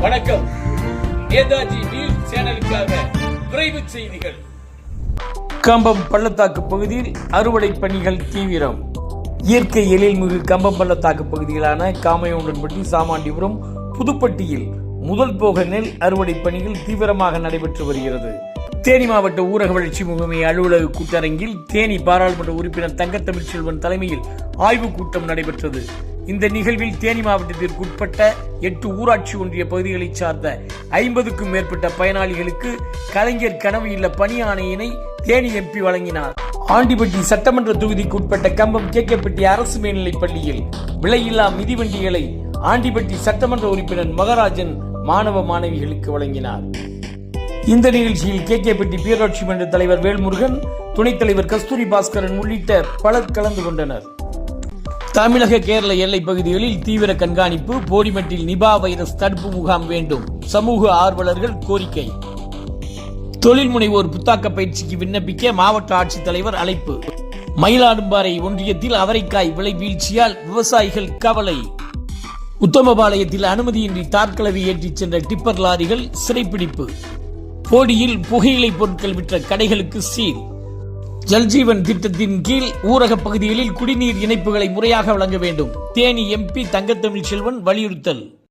வணக்கம். நேதாஜி நியூஸ் சேனலுக்காக விரைவு செய்திகள். கம்பம் பள்ளத்தாக்கு பகுதியில் அறுவடை பணிகள் தீவிரம். இயற்கை எழில்மிகு கம்பம் பள்ளத்தாக்கு பகுதிகளான காமையொன்றன்பட்டி சாமாண்டிபுரம் புதுப்பட்டியில் முதல் போக நெல் அறுவடை பணிகள் தீவிரமாக நடைபெற்று வருகிறது. தேனி மாவட்ட ஊரக வளர்ச்சி முகமை அலுவலக கூட்டரங்கில் தேனி பாராளுமன்ற உறுப்பினர் தங்கத்தமிழ்ச்செல்வன் தலைமையில் ஆய்வுக் கூட்டம் நடைபெற்றது. இந்த நிகழ்வில் தேனி மாவட்டத்திற்கு உட்பட்ட எட்டு ஊராட்சி ஒன்றிய பகுதிகளைச் சார்ந்த ஐம்பதுக்கும் மேற்பட்ட பயனாளிகளுக்கு கலைஞர் கனவு இல்ல பணி ஆணையினை தேனி எம்பி வழங்கினார். ஆண்டிப்பட்டி சட்டமன்ற தொகுதிக்கு உட்பட்ட கம்பம் கேக்கப்பட்டி அரசு மேல்நிலைப் பள்ளியில் விலையில்லா மிதிவண்டிகளை ஆண்டிப்பட்டி சட்டமன்ற உறுப்பினர் மகராஜன் மாணவ மாணவிகளுக்கு வழங்கினார். இந்த நிகழ்ச்சியில் கே கேப்பட்டி பேராட்சி மன்ற தலைவர் வேல்முருகன் துணைத் தலைவர் கஸ்தூரி பாஸ்கரன் உள்ளிட்ட பலர் கலந்து கொண்டனர். தமிழக கேரள எல்லை பகுதிகளில் தீவிர கண்காணிப்பு போடிமெட்டில் நிபா வைரஸ் தடுப்பு முகாம் வேண்டும். சமூக ஆர்வலர்கள் கோரிக்கை. தொழில் முனைவோர் புத்தாக்க பயிற்சிக்கு விண்ணப்பிக்க மாவட்ட ஆட்சித்தலைவர் அழைப்பு. மயிலாடும்பாறை ஒன்றியத்தில் அவரைக்காய் விலை வீழ்ச்சியால் விவசாயிகள் கவலை. உத்தமபாளையத்தில் அனுமதியின்றி தார்கலவி ஏற்றிச் சென்ற டிப்பர் லாரிகள் சிறைப்பிடிப்பு. போடியில் புகையிலை பொருட்கள் விற்ற கடைகளுக்கு சீல். ஜல்ஜீவன் திட்டத்தின் கீழ் ஊரக பகுதிகளில் குடிநீர் இணைப்புகளை முறையாக வழங்க வேண்டும். தேனி எம்பி தங்கத்தமிழ் செல்வன் வலியுறுத்தல்.